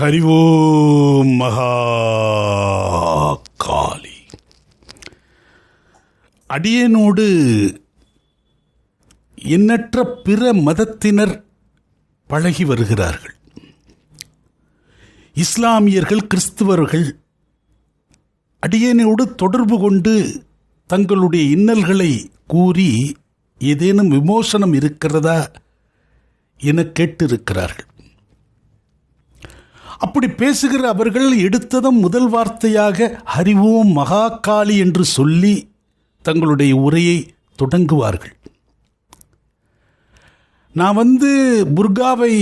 ஹரி ஓம் மகா காளி அடியனோடு எண்ணற்ற பிற மதத்தினர் பழகி வருகிறார்கள். இஸ்லாமியர்கள் கிறிஸ்துவர்கள் அடியனோடு தொடர்பு கொண்டு தங்களுடைய இன்னல்களை கூறி ஏதேனும் விமோசனம் இருக்கிறதா என கேட்டிருக்கிறார்கள். அப்படி பேசுகிற அவர்கள் எடுத்ததும் முதல் வார்த்தையாக ஹரிவோம் மகாகாளி என்று சொல்லி தங்களுடைய உரையை தொடங்குவார்கள். நான் வந்து புர்காவை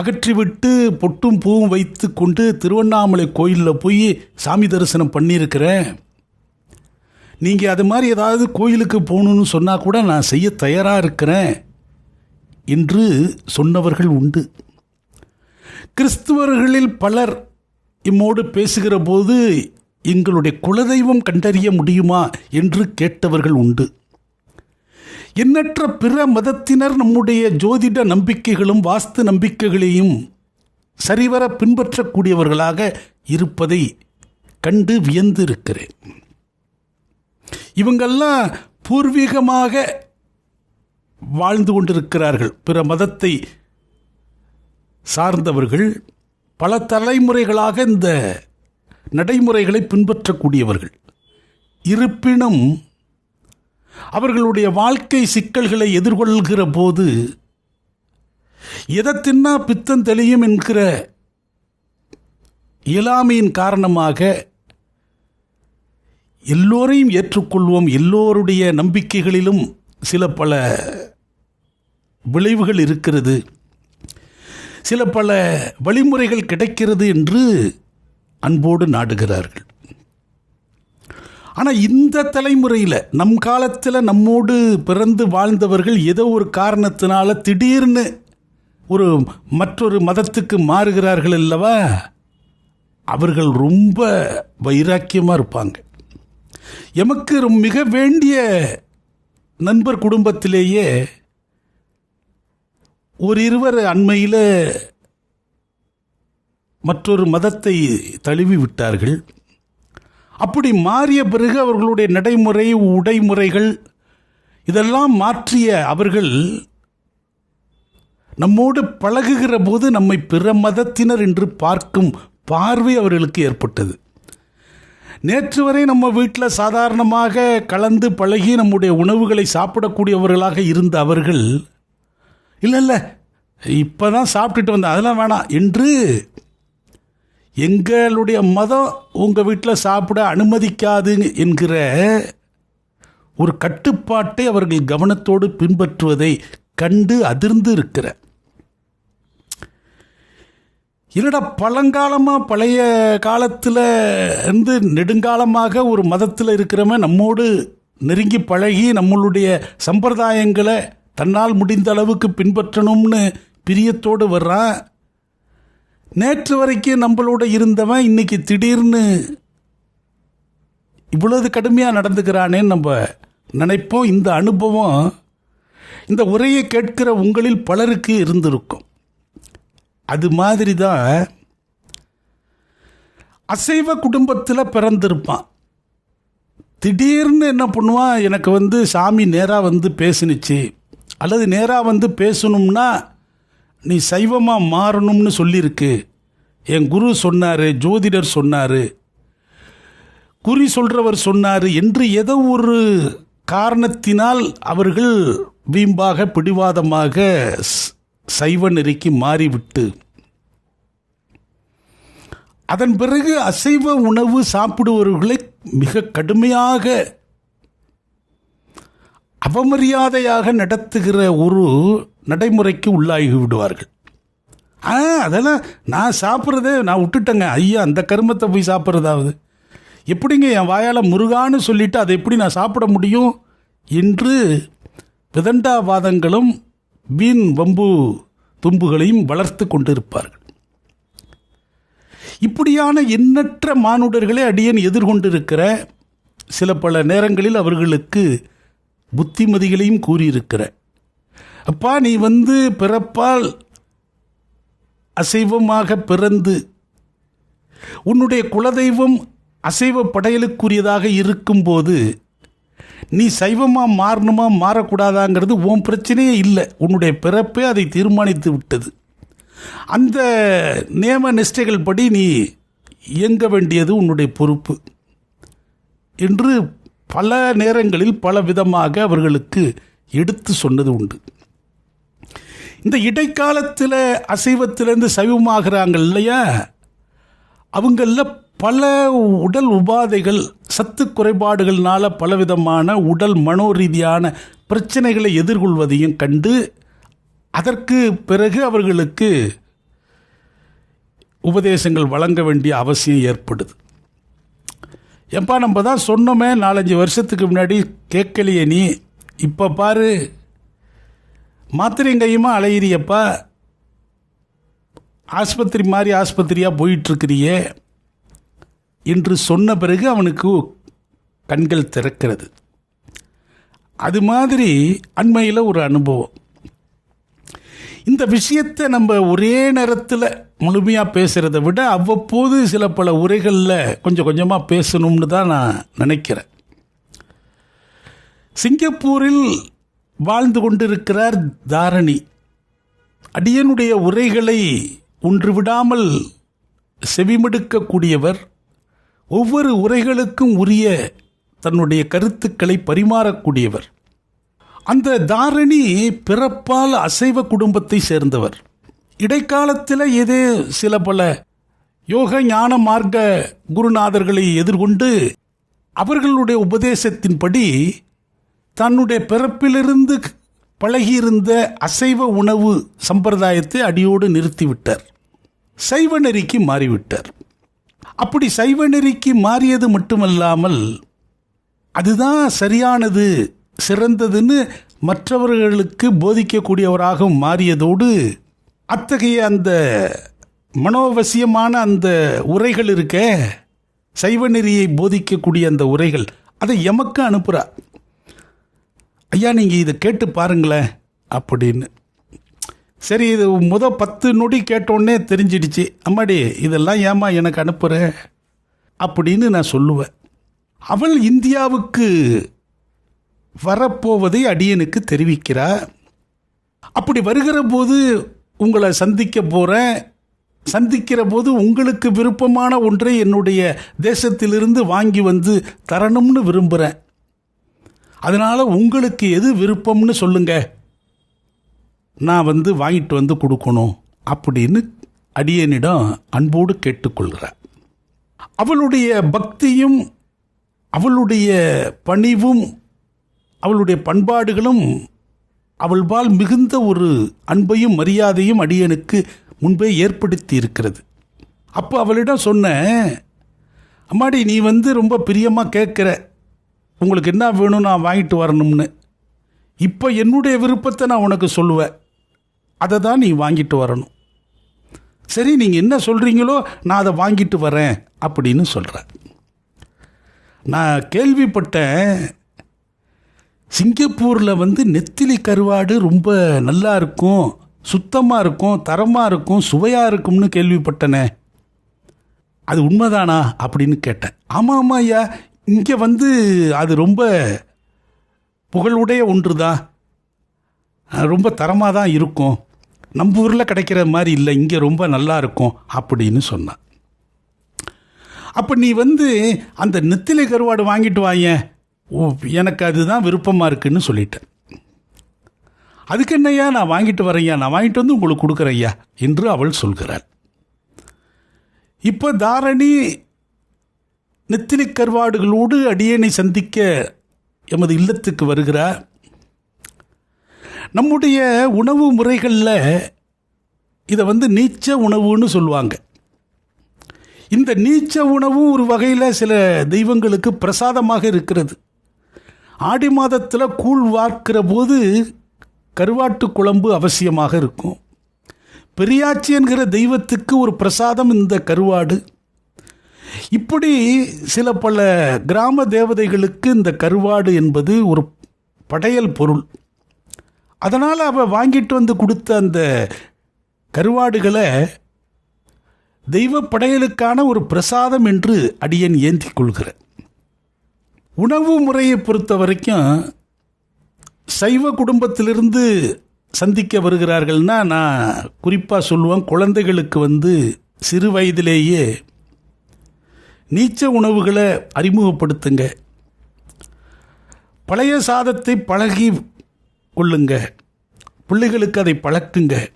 அகற்றிவிட்டு பொட்டும் பூவும் வைத்து கொண்டு திருவண்ணாமலை கோயிலில் போய் சாமி தரிசனம் பண்ணியிருக்கிறேன். நீங்கள் அது மாதிரி ஏதாவது கோயிலுக்கு போகணுன்னு சொன்னால் கூட நான் செய்ய தயாராக இருக்கிறேன் என்று சொன்னவர்கள் உண்டு. கிறிஸ்துவர்களில் பலர் இம்மோடு பேசுகிற போது எங்களுடைய குலதெய்வம் கண்டறிய முடியுமா என்று கேட்டவர்கள் உண்டு. எண்ணற்ற பிற மதத்தினர் நம்முடைய ஜோதிட நம்பிக்கைகளும் வாஸ்து நம்பிக்கைகளையும் சரிவர பின்பற்றக்கூடியவர்களாக இருப்பதை கண்டு வியந்து இருக்கிறேன் இவங்கெல்லாம் பூர்வீகமாக வாழ்ந்து கொண்டிருக்கிறார்கள். பிற மதத்தை சார்ந்தவர்கள் பல தலைமுறைகளாக இந்த நடைமுறைகளை பின்பற்றக்கூடியவர்கள். இருப்பினும் அவர்களுடைய வாழ்க்கை சிக்கல்களை எதிர்கொள்கிற போது எதை தின்னா பித்தம் தெளியும் என்கிற இயலாமையின் காரணமாக எல்லோரையும் ஏற்றுக்கொள்வோம். எல்லோருடைய நம்பிக்கைகளிலும் சில பல விளைவுகள் இருக்கிறது. சில பல வழிமுறைகள் கிடைக்கிறது என்று அன்போடு நாடுகிறார்கள். ஆனால் இந்த தலைமுறையில் நம் காலத்தில் நம்மோடு பிறந்து வாழ்ந்தவர்கள் ஏதோ ஒரு காரணத்தினால திடீர்னு ஒரு மற்றொரு மதத்துக்கு மாறுகிறார்கள் அல்லவா? அவர்கள் ரொம்ப வைராக்கியமாக இருப்பாங்க. எமக்கு ரொ- மிக வேண்டிய நண்பர் குடும்பத்திலேயே ஒரு இருவர் அண்மையில் மற்றொரு மதத்தை தழுவி விட்டார்கள். அப்படி மாறிய பிறகு அவர்களுடைய நடைமுறை உடைமுறைகள் இதெல்லாம் மாற்றிய அவர்கள் நம்மோடு பழகுகிற போது நம்மை பிற மதத்தினர் என்று பார்க்கும் பார்வை அவர்களுக்கு ஏற்பட்டது. நேற்று வரை நம்ம வீட்டில் சாதாரணமாக கலந்து பழகி நம்முடைய உணவுகளை சாப்பிடக்கூடியவர்களாக இருந்த அவர்கள் இல்லை இல்லை. இப்போ தான் சாப்பிட்டுட்டு வந்தேன். அதெல்லாம் வேணாம். என்று எங்களுடைய மதம் உங்கள் வீட்டில் சாப்பிட அனுமதிக்காது என்கிற ஒரு கட்டுப்பாட்டை அவர்கள் கவனத்தோடு பின்பற்றுவதை கண்டு அதிர்ந்து இருக்கிற. என்னடா பழங்காலமாக பழைய காலத்தில் இருந்து நெடுங்காலமாக ஒரு மதத்தில் இருக்கிறவன் நம்மோடு நெருங்கி பழகி நம்மளுடைய சம்பிரதாயங்களை தன்னால் முடிந்த அளவுக்கு பின்பற்றணும்னு பிரியத்தோடு வர்றான் நேற்று வரைக்கும் நம்மளோட இருந்தவன் இன்னைக்கு திடீர்னு இவ்வளவு கடுமையாக நடந்துக்கிறானேன்னு நம்ம நினைப்போம். இந்த அனுபவம் இந்த உரையை கேட்கிற உங்களில் பலருக்கு இருந்திருக்கும். அது மாதிரி தான் அசைவ குடும்பத்தில் பிறந்திருப்பான். திடீர்னு என்ன பண்ணுவான்? எனக்கு வந்து சாமி நேராக வந்து பேசுனுச்சு. அல்லது நேராக வந்து பேசணும்னா நீ சைவமாக மாறணும்னு சொல்லியிருக்கு. என் குரு சொன்னார் ஜோதிடர் சொன்னார் குறி சொல்கிறவர் சொன்னார் என்று ஏதோ ஒரு காரணத்தினால் அவர்கள் வீம்பாக பிடிவாதமாக ஸ்- சைவ நெறிக்கு மாறிவிட்டு. அதன் பிறகு அசைவ உணவு சாப்பிடுபவர்களை மிக கடுமையாக அவமரியாதையாக நடத்துகிற ஒரு நடைமுறைக்கு உள்ளாகி விடுவார்கள். ஆ அதெல்லாம் நான் சாப்பிட்றதே நான் விட்டுட்டேங்க. ஐயா அந்த கருமத்தை போய் சாப்பிட்றதாவது. எப்படிங்க என் வாயால் முருகான்னு சொல்லிவிட்டு அதை எப்படி நான் சாப்பிட முடியும்? என்று விதண்டாவாதங்களும் வீண் வம்பு தும்புகளையும் வளர்த்து கொண்டிருப்பார்கள். இப்படியான எண்ணற்ற மானுடர்களை அடியன் எதிர்கொண்டிருக்கிற சில பல நேரங்களில் அவர்களுக்கு புத்திமதிகளையும் கூறியிருக்கிற. அப்பா நீ வந்து பிறப்பால் அசைவமாக பிறந்து உன்னுடைய குலதெய்வம் அசைவ படையலுக்குரியதாக இருக்கும்போது நீ சைவமாக மாறணுமா மாறக்கூடாதாங்கிறது உன் பிரச்சனையே இல்லை. உன்னுடைய பிறப்பே அதை தீர்மானித்து விட்டது. அந்த நியம நிஷ்டைகள் படி நீ இயங்க வேண்டியது உன்னுடைய பொறுப்பு என்று பல நேரங்களில் பல விதமாக அவர்களுக்கு எடுத்து சொன்னது உண்டு. இந்த இடைக்காலத்தில் அசைவத்திலேருந்து சைவமாகிறாங்க இல்லையா? அவங்களில் பல உடல் உபாதைகள் சத்து குறைபாடுகள்னால பலவிதமான உடல் மனோரீதியான பிரச்சனைகளை எதிர்கொள்வதையும் கண்டு அதற்கு பிறகு அவர்களுக்கு உபதேசங்கள் வழங்க வேண்டிய அவசியம் ஏற்படுது. எப்பா நம்ம தான் சொன்னோமே நாலஞ்சு வருஷத்துக்கு முன்னாடி கேட்கலையே நீ. இப்போ பாரு. மாத்திரையும் கையுமா அலையிறியப்பா? ஆஸ்பத்திரி மாதிரி ஆஸ்பத்திரியாக போயிட்டுருக்கிறியே. என்று சொன்ன பிறகு அவனுக்கு கண்கள் திறக்கிறது. அது மாதிரி அண்மையில் ஒரு அனுபவம். இந்த விஷயத்தை நம்ம ஒரே நேரத்தில் முழுமையாக பேசுகிறத விட அவ்வப்போது சில பல உரைகளில் கொஞ்சம் கொஞ்சமாக பேசணும்னு தான் நான் நினைக்கிறேன். சிங்கப்பூரில் வாழ்ந்து கொண்டிருக்கிறார் தாரணி. அடியனுடைய உரைகளை ஒன்று விடாமல் செவிமடுக்கக்கூடியவர் ஒவ்வொரு உரைகளுக்கும் உரிய தன்னுடைய கருத்துக்களை பரிமாறக்கூடியவர். அந்த தாரணி பிறப்பால் அசைவ குடும்பத்தை சேர்ந்தவர். இடைக்காலத்தில் ஏதே சில பல யோக ஞான மார்க்க குருநாதர்களை எதிர்கொண்டு அவர்களுடைய உபதேசத்தின்படி தன்னுடைய பிறப்பிலிருந்து பழகியிருந்த அசைவ உணவு சம்பிரதாயத்தை அடியோடு நிறுத்திவிட்டார். சைவ நெறிக்கு மாறிவிட்டார். அப்படி சைவ நெறிக்கு மாறியது மட்டுமல்லாமல் அதுதான் சரியானது சிறந்ததுன்னு மற்றவர்களுக்கு போதிக்கக்கூடியவராக மாறியதோடு அத்தகைய அந்த மனோவசியமான அந்த உரைகள் இருக்க சைவ நெறியை போதிக்கக்கூடிய அந்த உரைகள் அதை எமக்கு அனுப்புகிறா ஐயா நீங்கள் இதை கேட்டு பாருங்களேன் அப்படின்னு. சரி இது முத பத்து நொடி கேட்டோன்னே தெரிஞ்சிடுச்சு. அம்மாடி இதெல்லாம் ஏமா எனக்கு அனுப்புகிற அப்படின்னு நான் சொல்லுவேன். அவள் இந்தியாவுக்கு வரப்போவதை அடியனுக்கு தெரிவிக்கிறார். அப்படி வருகிற போது உங்களை சந்திக்க போகிறேன் சந்திக்கிற போது உங்களுக்கு விருப்பமான ஒன்றை என்னுடைய தேசத்திலிருந்து வாங்கி வந்து தரணும்னு விரும்புகிறேன் அதனால் உங்களுக்கு எது விருப்பம்னு சொல்லுங்க. நான் வந்து வாங்கிட்டு வந்து கொடுக்கணும் அப்படின்னு அடியனிடம் அன்போடு கேட்டுக்கொள்கிறார். அவளுடைய பக்தியும் அவளுடைய பணிவும் அவளுடைய பண்பாடுகளும் அவள்பால் மிகுந்த ஒரு அன்பையும் மரியாதையும் அடியனுக்கு முன்பே ஏற்படுத்தி இருக்கிறது அப்போ அவளிடம் சொன்னேன் அம்மாடி நீ வந்து ரொம்ப பிரியமாக கேட்குற. உங்களுக்கு என்ன வேணும் நான் வாங்கிட்டு வரணும்னு. இப்போ என்னுடைய விருப்பத்தை நான் உனக்கு சொல்லுவேன். அதை தான் நீ வாங்கிட்டு வரணும். சரி நீங்கள் என்ன சொல்கிறீங்களோ நான் அதை வாங்கிட்டு வரேன் அப்படின்னு சொல்கிறேன் நான் கேள்விப்பட்டேன் சிங்கப்பூரில் வந்து நெத்திலி கருவாடு ரொம்ப நல்லா இருக்கும் சுத்தமாக இருக்கும் தரமாக இருக்கும் சுவையாக இருக்கும்னு கேள்விப்பட்டனே. அது உண்மைதானா அப்படின்னு கேட்டேன். ஆமாம் ஆமாம் ஐயா இங்கே வந்து அது ரொம்ப புகழுடைய ஒன்று தான் ரொம்ப தரமாக தான் இருக்கும். நம்ம ஊரில் கிடைக்கிற மாதிரி இல்லை இங்கே ரொம்ப நல்லா இருக்கும் அப்படின்னு சொன்னான். அப்போ நீ வந்து அந்த நெத்திலை கருவாடு வாங்கிட்டு வாங்க ஓ எனக்கு அதுதான் விருப்பமாக இருக்குன்னு சொல்லிட்டேன். அதுக்கு என்னையா நான் வாங்கிட்டு வரேன்யா நான் வாங்கிட்டு வந்து உங்களுக்கு கொடுக்குறையா என்று அவள் சொல்கிறாள். இப்போ தாரணி நெத்திலி கருவாடுகளோடு அடியனை சந்திக்க எமது இல்லத்துக்கு வருகிறார். நம்முடைய உணவு முறைகளில் இதை வந்து நீச்ச உணவுன்னு சொல்லுவாங்க. இந்த நீச்ச உணவு ஒரு வகையில் சில தெய்வங்களுக்கு பிரசாதமாக இருக்கிறது. ஆடி மாதத்தில் கூழ் வார்க்கிற போது கருவாட்டு குழம்பு அவசியமாக இருக்கும். பெரியாச்சி என்கிற தெய்வத்துக்கு ஒரு பிரசாதம் இந்த கருவாடு. இப்படி சில பல கிராம தேவதைகளுக்கு இந்த கருவாடு என்பது ஒரு படையல் பொருள். அதனால் அவள் வாங்கிட்டு வந்து கொடுத்த அந்த கருவாடுகளை தெய்வ படையலுக்கான ஒரு பிரசாதம் என்று அடியன் ஏந்திக் கொள்கிறேன் உணவு முறையை பொறுத்த வரைக்கும் சைவ குடும்பத்திலிருந்து சந்திக்க வருகிறார்கள்னா நான் குறிப்பாக சொல்லுவேன் குழந்தைகளுக்கு வந்து சிறு வயதிலேயே நீச்ச உணவுகளை அறிமுகப்படுத்துங்க. பழைய சாதத்தை பழகி கொள்ளுங்க. பிள்ளைகளுக்கு அதை பழக்குங்க.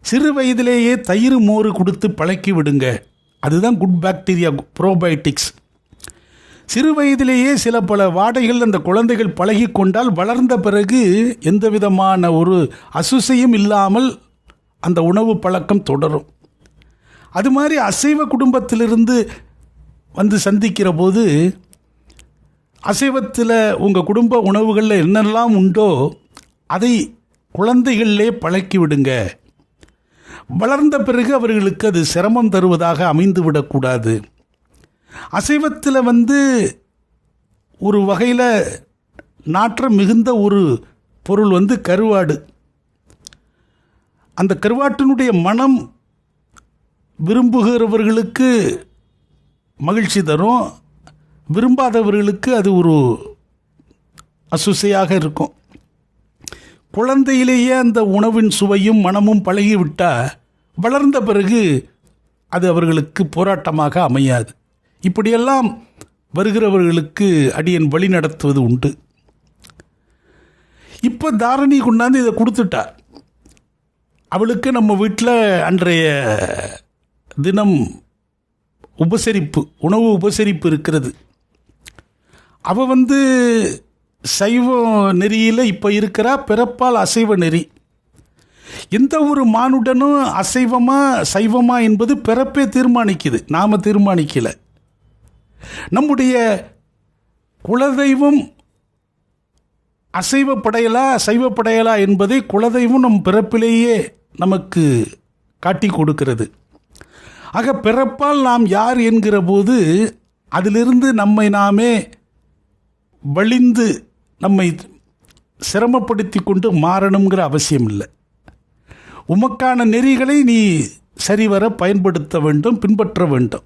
சிறு வயதிலேயே தயிர் மோர் கொடுத்து பழக்கி விடுங்க. அதுதான் குட் பாக்டீரியா ப்ரோபயோட்டிக்ஸ் சிறு வயதிலேயே சில பல வாடைகள் அந்த குழந்தைகள் பழகி கொண்டால் வளர்ந்த பிறகு எந்த விதமான ஒரு அசுசையும் இல்லாமல் அந்த உணவு பழக்கம் தொடரும். அது மாதிரி அசைவ குடும்பத்திலிருந்து வந்து சந்திக்கிற போது அசைவத்தில் உங்கள் குடும்ப உணவுகளில் என்னெல்லாம் உண்டோ அதை குழந்தைகளிலே பழக்கி விடுங்க. வளர்ந்த பிறகு அவர்களுக்கு அது சிரமம் தருவதாக அமைந்து விடக்கூடாது. அசைவத்தில் வந்து ஒரு வகையில் நாற்றம் மிகுந்த ஒரு பொருள் வந்து கருவாடு. அந்த கருவாட்டினுடைய மனம் விரும்புகிறவர்களுக்கு மகிழ்ச்சி தரும். விரும்பாதவர்களுக்கு அது ஒரு அசுசையாக இருக்கும். குழந்தையிலேயே அந்த உணவின் சுவையும் மனமும் பழகிவிட்டால் வளர்ந்த பிறகு அது அவர்களுக்கு போராட்டமாக அமையாது. இப்படியெல்லாம் வருகிறவர்களுக்கு அடியன் வழி நடத்துவது உண்டு. இப்போ தாரணி கொண்டாந்து இதை கொடுத்துட்டா அவளுக்கு நம்ம வீட்டில் அன்றைய தினம் உபசரிப்பு உணவு உபசரிப்பு இருக்கிறது. அவள் வந்து சைவ நெறியில் இப்போ இருக்கிறா பிறப்பால் அசைவ நெறி. எந்த ஒரு மானுடனும் அசைவமாக சைவமா என்பது பிறப்பே தீர்மானிக்குது. நாம் தீர்மானிக்கலை. நம்முடைய குலதெய்வம் அசைவ படையலா சைவ படையலா என்பதை குலதெய்வம் நம் பிறப்பிலேயே நமக்கு காட்டி கொடுக்கிறது. ஆக பிறப்பால் நாம் யார் என்கிற போது அதிலிருந்து நம்மை நாமே வழிந்து நம்மை சிரமப்படுத்தி கொண்டு மாறணுங்கிற அவசியம் இல்லை. உமக்கான நெறிகளை நீ சரிவர பயன்படுத்த வேண்டும் பின்பற்ற வேண்டும்.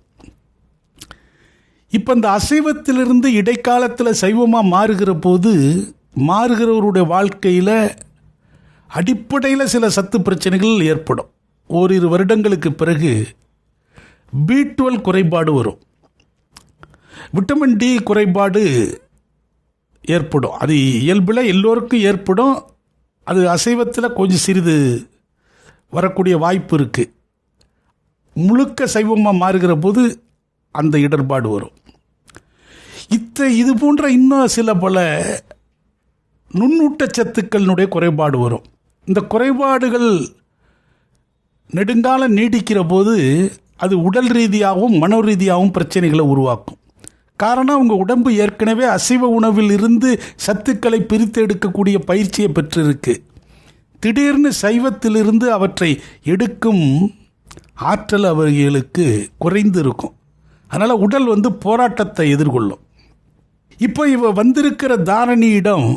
இப்போ இந்த அசைவத்திலிருந்து இடைக்காலத்தில் சைவமாக மாறுகிற போது மாறுகிறவருடைய வாழ்க்கையில் அடிப்படையில் சில சத்து பிரச்சனைகள் ஏற்படும். ஓரிரு வருடங்களுக்கு பிறகு பி டுவெல் குறைபாடு வரும். விட்டமின் டி குறைபாடு ஏற்படும். அது இயல்பில் எல்லோருக்கும் ஏற்படும். அது அசைவத்தில் கொஞ்சம் சிறிது வரக்கூடிய வாய்ப்பு இருக்குது முழுக்க சைவமாக மாறுகிற போது அந்த இடர்பாடு வரும். இத்த இது போன்ற இன்னும் சில பல நுண்ணூட்டச்சத்துக்களினுடைய குறைபாடு வரும். இந்த குறைபாடுகள் நெடுங்காலம் நீடிக்கிற போது அது உடல் ரீதியாகவும் மன ரீதியாகவும் பிரச்சனைகளை உருவாக்கும். காரணம் உங்கள் உடம்பு ஏற்கனவே அசைவ உணவில் இருந்து சத்துக்களை பிரித்து எடுக்கக்கூடிய பயிற்சியை பெற்றிருக்கு. திடீர்னு சைவத்திலிருந்து அவற்றை எடுக்கும் ஆற்றல் அவர்களுக்கு குறைந்து இருக்கும் அதனால் உடல் வந்து போராட்டத்தை எதிர்கொள்ளும். இப்போ இவ வந்திருக்கிற தாரணியிடம்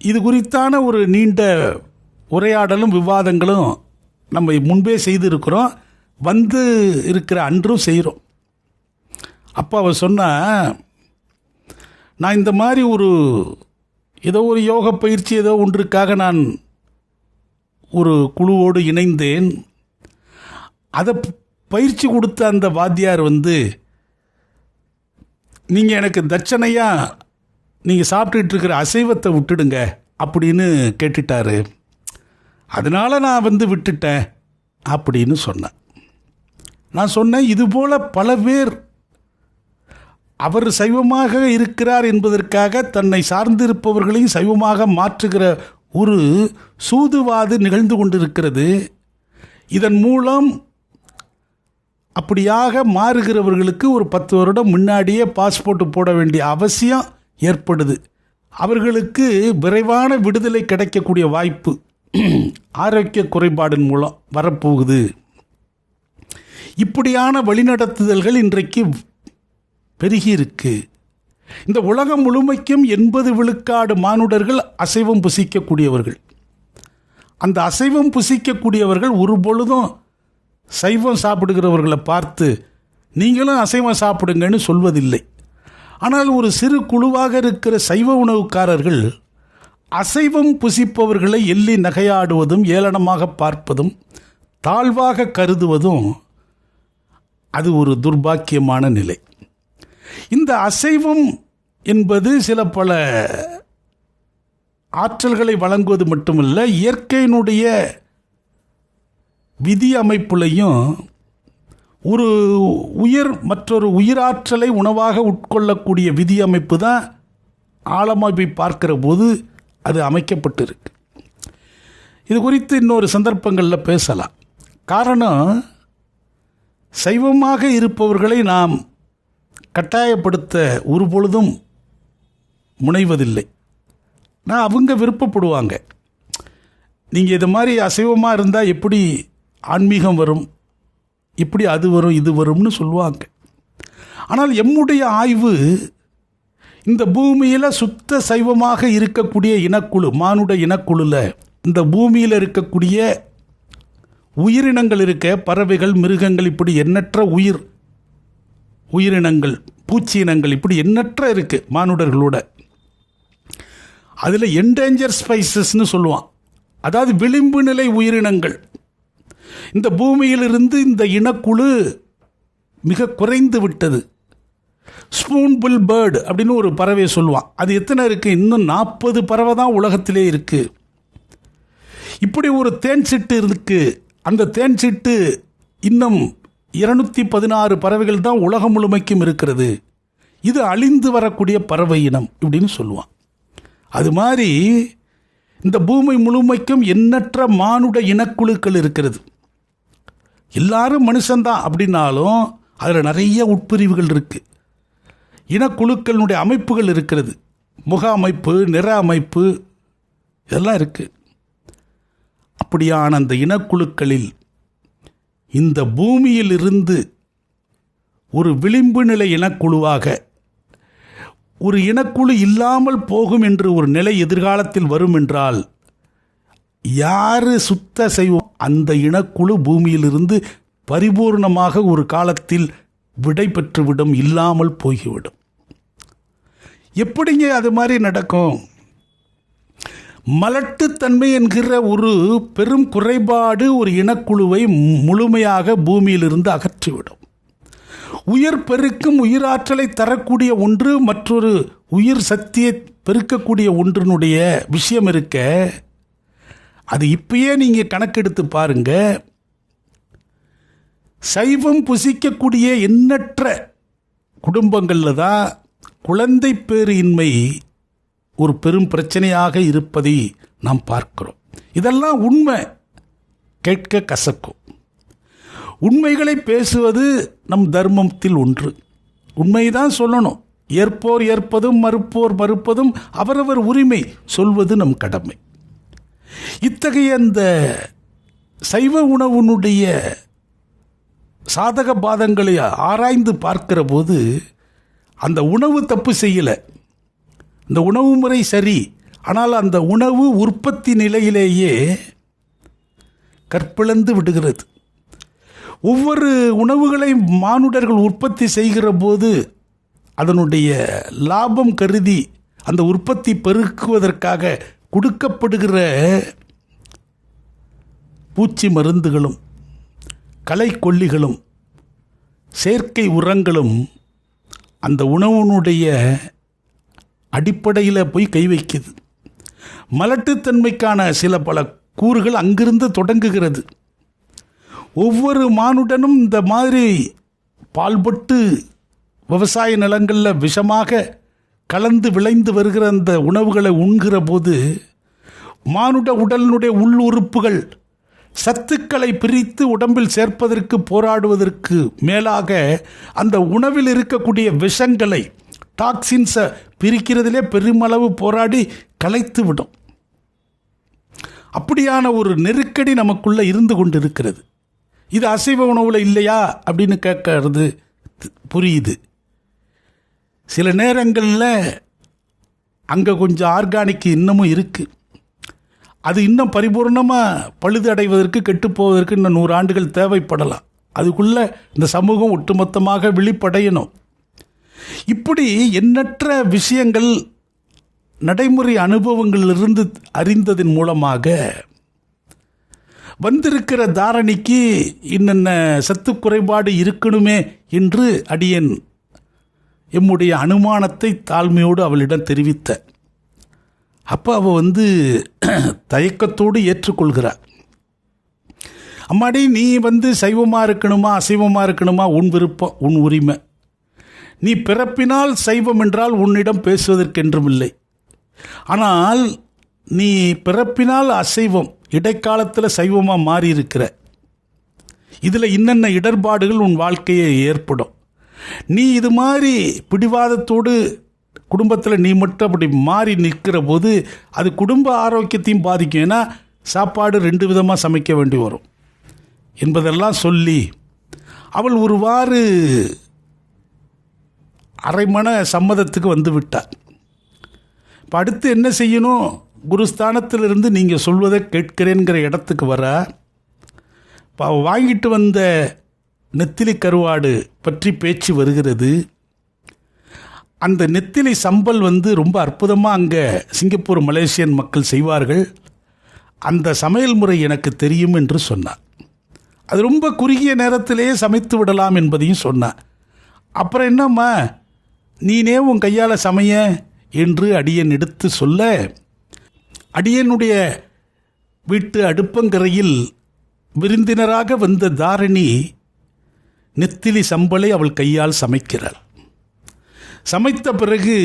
இது குறித்தான ஒரு நீண்ட உரையாடலும் விவாதங்களும் நம்ம முன்பே செய்திருக்கிறோம். வந்து இருக்கிற அன்றும் செய்கிறோம் அப்போ அவள் சொன்னால் நான் இந்த மாதிரி ஒரு ஏதோ ஒரு யோக பயிற்சி ஏதோ ஒன்றுக்காக நான் ஒரு குழுவோடு இணைந்தேன். அதை பயிற்சி கொடுத்த அந்த வாத்தியார் வந்து நீங்கள் எனக்கு தட்சணையாக நீங்கள் சாப்பிட்டுட்டு இருக்கிற அசைவத்தை விட்டுடுங்க அப்படின்னு கேட்டுட்டாரு. அதனால நான் வந்து விட்டுட்டேன் அப்படின்னு சொன்னேன் நான் சொன்னேன் இதுபோல் பல பேர் அவர் சைவமாக இருக்கிறார் என்பதற்காக தன்னை சார்ந்திருப்பவர்களையும் சைவமாக மாற்றுகிற ஒரு சூதுவாது நிகழ்ந்து கொண்டிருக்கிறது. இதன் மூலம் அப்படியாக மாறுகிறவர்களுக்கு ஒரு பத்து வருடம் முன்னாடியே பாஸ்போர்ட் போட வேண்டிய அவசியம் ஏற்படுது. அவர்களுக்கு விரைவான விடுதலை கிடைக்கக்கூடிய வாய்ப்பு ஆரோக்கிய குறைபாடின் மூலம் வரப்போகுது. இப்படியான வழிநடத்துதல்கள் இன்றைக்கு பெருகியிருக்கு இந்த உலகம் முழுமைக்கும் எண்பது விழுக்காடு மானுடர்கள் அசைவம் புசிக்கக்கூடியவர்கள். அந்த அசைவம் புசிக்கக்கூடியவர்கள் ஒரு பொழுதும் சைவம் சாப்பிடுகிறவர்களை பார்த்து நீங்களும் அசைவம் சாப்பிடுங்கன்னு சொல்வதில்லை. ஆனால் ஒரு சிறு குழுவாக இருக்கிற சைவ உணவுக்காரர்கள் அசைவம் புசிப்பவர்களை எள்ளி நகையாடுவதும் ஏளனமாக பார்ப்பதும் தாழ்வாக கருதுவதும் அது ஒரு துர்பாக்கியமான நிலை. இந்த அசைவம் என்பது சில பல ஆற்றல்களை வழங்குவது மட்டுமல்ல இயற்கையினுடைய விதி அமைப்புலையும் ஒரு உயிர் மற்றொரு உயிராற்றலை உணவாக உட்கொள்ளக்கூடிய விதி அமைப்பு தான் ஆழமாக போய் பார்க்கிற போது அது அமைக்கப்பட்டிருக்கு. இது குறித்து இன்னொரு சந்தர்ப்பங்களில் பேசலாம். காரணம் சைவமாக இருப்பவர்களை நாம் கட்டாயப்படுத்த ஒரு பொழுதும் முனைவதில்லை. நான் அவங்க விருப்பப்படுவாங்க. நீங்கள் இது மாதிரி அசைவமாக இருந்தால் எப்படி ஆன்மீகம் வரும். இப்படி அது வரும் இது வரும்னு சொல்லுவாங்க. ஆனால் எம்முடைய ஆய்வு இந்த பூமியில் சுத்த சைவமாக இருக்கக்கூடிய இனக்குழு மானுட இனக்குழுல இந்த பூமியில் இருக்கக்கூடிய உயிரினங்கள் இருக்க பறவைகள் மிருகங்கள் இப்படி எண்ணற்ற உயிர் உயிரினங்கள் பூச்சி இனங்கள் இப்படி எண்ணற்ற இருக்குது மானுடர்களோட. அதில் என்டேஞ்சர் ஸ்பைசஸ்னு சொல்லுவான். அதாவது விளிம்பு நிலை உயிரினங்கள். இந்த பூமியிலிருந்து இந்த இனக்குழு மிக குறைந்து விட்டது. ஸ்பூன் புல் பேர்டு அப்படின்னு ஒரு பறவை சொல்லுவான். அது எத்தனை இருக்குது இன்னும் நாற்பது பறவை தான் உலகத்திலே இருக்குது இப்படி ஒரு தேன் சிட்டு இருக்கு. அந்த தேன் சிட்டு இன்னும் இருநூத்தி பதினாறு பறவைகள் தான் உலகம் முழுமைக்கும் இருக்கிறது. இது அழிந்து வரக்கூடிய பறவை இனம் இப்படின்னு சொல்லுவான். அது மாதிரி இந்த பூமி முழுமைக்கும் எண்ணற்ற மானுட இனக்குழுக்கள் இருக்கிறது. எல்லாரும் மனுஷன்தான் அப்படின்னாலும் அதில் நிறைய உட்பிரிவுகள் இருக்குது இனக்குழுக்களினுடைய அமைப்புகள் இருக்கிறது. முக அமைப்பு நிற அமைப்பு இதெல்லாம் இருக்குது அப்படியான அந்த இனக்குழுக்களில் இந்த பூமியிலிருந்து ஒரு விளிம்பு நிலை இனக்குழுவாக ஒரு இனக்குழு இல்லாமல் போகும் என்று ஒரு நிலை எதிர்காலத்தில் வரும் என்றால் யாரு சுத்த செய்வோம் அந்த இனக்குழு பூமியிலிருந்து பரிபூர்ணமாக ஒரு காலத்தில் விடை பெற்றுவிடும் இல்லாமல் போய்விடும் எப்படிங்க அது மாதிரி நடக்கும்? மலட்டுத்தன்மை என்கிற ஒரு பெரும் குறைபாடு ஒரு இனக்குழுவை முழுமையாக பூமியிலிருந்து அகற்றிவிடும். உயிர் பெருக்கும் உயிராற்றலை தரக்கூடிய ஒன்று மற்றொரு உயிர் சக்தியை பெருக்கக்கூடிய ஒன்றினுடைய விஷயம் இருக்க அது இப்பயே நீங்கள் கணக்கெடுத்து பாருங்க. சைவம் புசிக்கக்கூடிய எண்ணற்ற குடும்பங்களில் தான் குழந்தை பேறு இன்மை ஒரு பெரும் பிரச்சனையாக இருப்பதை நாம் பார்க்கிறோம். இதெல்லாம் உண்மை. கேட்க கசக்கும். உண்மைகளை பேசுவது நம் தர்மத்தில் ஒன்று. உண்மைதான் சொல்லணும். ஏற்போர் ஏற்பதும் மறுப்போர் மறுப்பதும் அவரவர் உரிமை சொல்வது நம் கடமை. இத்தகைய அந்த சைவ உணவுனுடைய சாதக பாதங்களை ஆராய்ந்து பார்க்கிற போது அந்த உணவு தப்பு செய்யலை. இந்த உணவு முறை சரி ஆனால் அந்த உணவு உற்பத்தி நிலையிலேயே கற்பிழந்து விடுகிறது. ஒவ்வொரு உணவுகளை மானுடர்கள் உற்பத்தி செய்கிற போது அதனுடைய லாபம் கருதி அந்த உற்பத்தி பெருக்குவதற்காக கொடுக்கப்படுகிற பூச்சி மருந்துகளும் களைக்கொல்லிகளும் செயற்கை உரங்களும் அந்த உணவினுடைய அடிப்படையில் போய் கை வைக்குது. மலட்டுத்தன்மைக்கான சில பல கூறுகள் அங்கிருந்து தொடங்குகிறது. ஒவ்வொரு மானுடனும் இந்த மாதிரி பால்பட்டு விவசாய நிலங்களில் விஷமாக கலந்து விளைந்து வருகிற அந்த உணவுகளை உண்கிற போது மானுட உடலினுடைய உள் உறுப்புகள் சத்துக்களை பிரித்து உடம்பில் சேர்ப்பதற்கு போராடுவதற்கு மேலாக அந்த உணவில் இருக்கக்கூடிய விஷங்களை டாக்ஸின்ஸை பிரிக்கிறதிலே பெருமளவு போராடி கலைத்து விடும். அப்படியான ஒரு நெருக்கடி நமக்குள்ளே இருந்து கொண்டு இருக்கிறது இது அசைவ உணவில் இல்லையா? அப்படின்னு கேட்கறது புரியுது. சில நேரங்களில் அங்கே கொஞ்சம் ஆர்கானிக் இன்னமும் இருக்குது அது இன்னும் பரிபூர்ணமாக பழுது அடைவதற்கு இன்னும் நூறு ஆண்டுகள் தேவைப்படலாம். அதுக்குள்ளே இந்த சமூகம் ஒட்டுமொத்தமாக விழிப்படையணும். இப்படி எண்ணற்ற விஷயங்கள் நடைமுறை அனுபவங்களிலிருந்து அறிந்ததன் மூலமாக வந்திருக்கிற தாரணிக்கு இன்னென்ன சத்து குறைபாடு இருக்கணுமே என்று அடியேன் எம்முடைய அனுமானத்தை தாழ்மையோடு அவளிடம் தெரிவித்த. அப்போ அவள் வந்து தயக்கத்தோடு ஏற்றுக்கொள்கிறாள் அம்மாடி நீ வந்து சைவமாக இருக்கணுமா அசைவமாக இருக்கணுமா? உன் விருப்பம் உன் உரிமை. நீ பிறப்பினால் சைவம் என்றால் உன்னிடம் பேசுவதற்கென்றும் இல்லை ஆனால் நீ பிறப்பினால் அசைவம் இடைக்காலத்தில் சைவமாக மாறி இருக்கிற இதில் இன்னென்ன இடர்பாடுகள் உன் வாழ்க்கையை ஏற்படும்? நீ இது மாதிரி பிடிவாதத்தோடு குடும்பத்தில் நீ மட்டும் அப்படி மாறி நிற்கிற போது அது குடும்ப ஆரோக்கியத்தையும் பாதிக்கும். ஏன்னா சாப்பாடு ரெண்டு விதமாக சமைக்க வேண்டி வரும். என்பதெல்லாம் சொல்லி அவள் ஒருவாறு அரைமண சம்மதத்துக்கு வந்து விட்டார் இப்போ அடுத்து என்ன செய்யணும்? குருஸ்தானத்திலிருந்து நீங்கள் சொல்வதை கேட்கிறேங்கிற இடத்துக்கு வர. இப்போ வாங்கிட்டு வந்த நெத்திலி கருவாடு பற்றி பேச்சு வருகிறது. அந்த நெத்திலி சம்பல் வந்து ரொம்ப அற்புதமாக அங்கே சிங்கப்பூர் மலேசியன் மக்கள் செய்வார்கள். அந்த சமையல் முறை எனக்கு தெரியும் என்று சொன்னார். அது ரொம்ப குறுகிய நேரத்திலேயே சமைத்து விடலாம் என்பதையும் சொன்னார். அப்புறம் என்னம்மா நீனே உன் கையால் சமைய என்று அடியன் எடுத்து சொல்ல அடியனுடைய வீட்டு அடுப்பங்கரையில் விருந்தினராக வந்த தாரணி நெத்திலி சம்பளை அவள் கையால் சமைக்கிறாள். சமைத்த பிறகு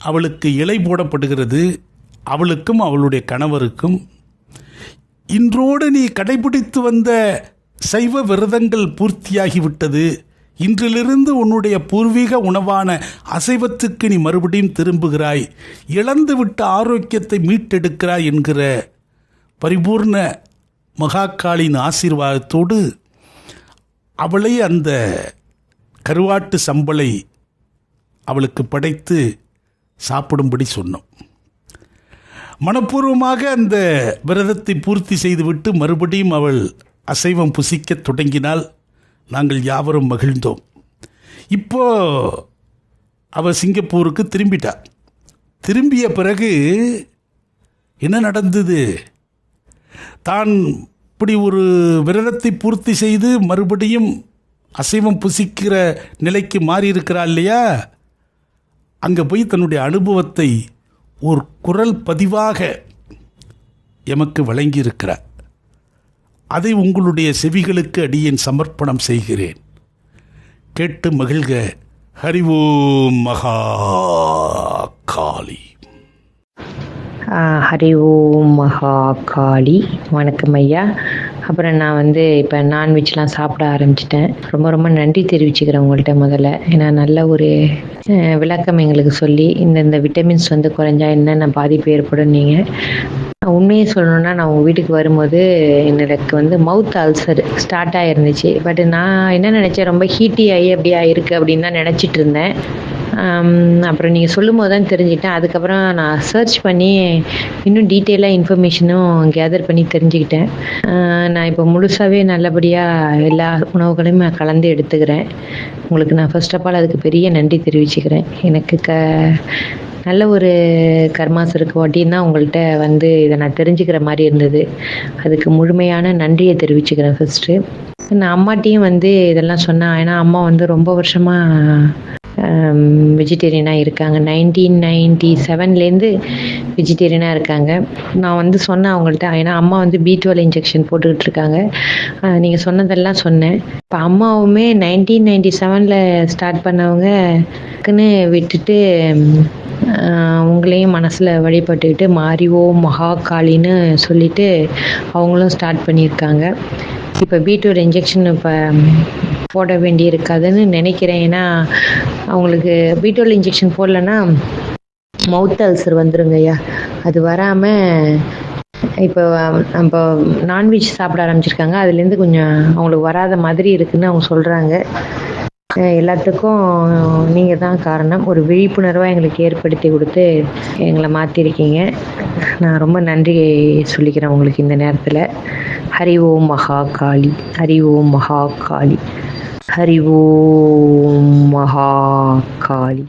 அவளுக்கு இலை போடப்படுகிறது அவளுக்கும் அவளுடைய கணவருக்கும். இன்றோடு நீ கடைபிடித்து வந்த சைவ விரதங்கள் பூர்த்தியாகிவிட்டது. இன்றிலிருந்து உன்னுடைய பூர்வீக உணவான அசைவத்துக்கு நீ மறுபடியும் திரும்புகிறாய். இழந்துவிட்ட ஆரோக்கியத்தை மீட்டெடுக்கிறாய் என்கிற பரிபூர்ண மகாகாளின் ஆசீர்வாதத்தோடு அவளே அந்த கருவாட்டு சம்பளை அவளுக்கு படைத்து சாப்பிடும்படி சொன்னோம். மனப்பூர்வமாக அந்த விரதத்தை பூர்த்தி செய்துவிட்டு மறுபடியும் அவள் அசைவம் புசிக்கத் தொடங்கினால் நாங்கள் யாவரும் மகிழ்ந்தோம். இப்போ அவள் சிங்கப்பூருக்கு திரும்பிட்டா. திரும்பிய பிறகு என்ன நடந்தது? தான் இப்படி ஒரு விரதத்தை பூர்த்தி செய்து மறுபடியும் அசைவம் புசிக்கிற நிலைக்கு மாறி இருக்கிறா இல்லையா? அங்கே போய் தன்னுடைய அனுபவத்தை ஒரு குரல் பதிவாக எமக்கு வழங்கியிருக்கிறார். அதை உங்களுடைய செவிகளுக்கு அடியேன் சமர்ப்பணம் செய்கிறேன். கேட்டு மகிழ்க. ஹரிவோம் மகா காளி ஹரி ஓம் மகா காளி வணக்கம் ஐயா. அப்புறம் நான் வந்து இப்போ நான்வெஜ்லாம் சாப்பிட ஆரம்பிச்சிட்டேன். ரொம்ப ரொம்ப நன்றி தெரிவிச்சுக்கிறேன் உங்கள்கிட்ட முதல்ல. ஏன்னா நல்ல ஒரு விளக்கம் எங்களுக்கு சொல்லி இந்த இந்த விட்டமின்ஸ் வந்து குறைஞ்சா என்னென்ன பாதிப்பு ஏற்படும் நீங்கள் உண்மையை சொல்லணும்னா நான் உங்கள் வீட்டுக்கு வரும்போது எனக்கு வந்து மவுத் அல்சர் ஸ்டார்ட் ஆகிருந்துச்சு பட் நான் என்ன நினச்சேன் ரொம்ப ஹீட்டி ஆகி அப்படி ஆயிருக்கு அப்படின்னு தான் நினச்சிட்டு இருந்தேன். அப்புறம் நீங்கள் சொல்லும் போது தான் தெரிஞ்சுக்கிட்டேன். அதுக்கப்புறம் நான் சர்ச் பண்ணி இன்னும் டீட்டெயிலாக இன்ஃபர்மேஷனும் கேதர் பண்ணி தெரிஞ்சுக்கிட்டேன். நான் இப்போ முழுசாகவே நல்லபடியாக எல்லா உணவுகளையும் நான் கலந்து எடுத்துக்கிறேன். உங்களுக்கு நான் ஃபர்ஸ்ட் ஆஃப் ஆல் அதுக்கு பெரிய நன்றி தெரிவிச்சுக்கிறேன். எனக்கு க நல்ல ஒரு கர்மாஸ் இருக்கு வாட்டின்னு உங்கள்கிட்ட வந்து இதை நான் தெரிஞ்சுக்கிற மாதிரி இருந்தது. அதுக்கு முழுமையான நன்றியை தெரிவிச்சுக்கிறேன் ஃபஸ்ட்டு நான் அம்மாட்டையும் வந்து இதெல்லாம் சொன்னேன். ஏன்னா அம்மா வந்து ரொம்ப வருஷமாக வெஜிடேரியனாக இருக்காங்க. நைன்டீன் நைன்டி செவன்லேருந்து வெஜிடேரியனாக இருக்காங்க. நான் வந்து சொன்னேன் அவங்கள்ட்ட. ஏன்னா அம்மா வந்து பி டுவெல் இன்ஜெக்ஷன் போட்டுக்கிட்டு இருக்காங்க நீங்கள் சொன்னதெல்லாம் சொன்னேன். இப்போ அம்மாவுமே நைன்டீன் நைன்டி செவனில் ஸ்டார்ட் பண்ணவங்கன்னு விட்டுட்டு அவங்களையும் மனசில் வழிபட்டுக்கிட்டு மாரிவோ மகாகாளின்னு சொல்லிட்டு அவங்களும் ஸ்டார்ட் பண்ணியிருக்காங்க. இப்போ பீட்ரூட் இன்ஜெக்ஷன் இப்போ போட வேண்டி இருக்காதுன்னு நினைக்கிறேன். ஏன்னா அவங்களுக்கு பீட்டோல் இன்ஜெக்ஷன் போடலன்னா மவுத் அல்சர் வந்துருங்க ஐயா. அது வராமல் இப்போ நம்ம நான்வெஜ் சாப்பிட ஆரம்பிச்சிருக்காங்க. அதுலேருந்து கொஞ்சம் அவங்களுக்கு வராத மாதிரி இருக்குன்னு அவங்க சொல்கிறாங்க எல்லாத்துக்கும் நீங்கள் தான் காரணம். ஒரு விழிப்புணர்வாக எங்களுக்கு ஏற்படுத்தி கொடுத்து எங்களை மாற்றிருக்கீங்க நான் ரொம்ப நன்றி சொல்லிக்கிறேன் உங்களுக்கு இந்த நேரத்தில். ஹரி ஓம் மகா காளி ஹரி ஓம் மகா காளி ஹரி ஓம் மகா காளி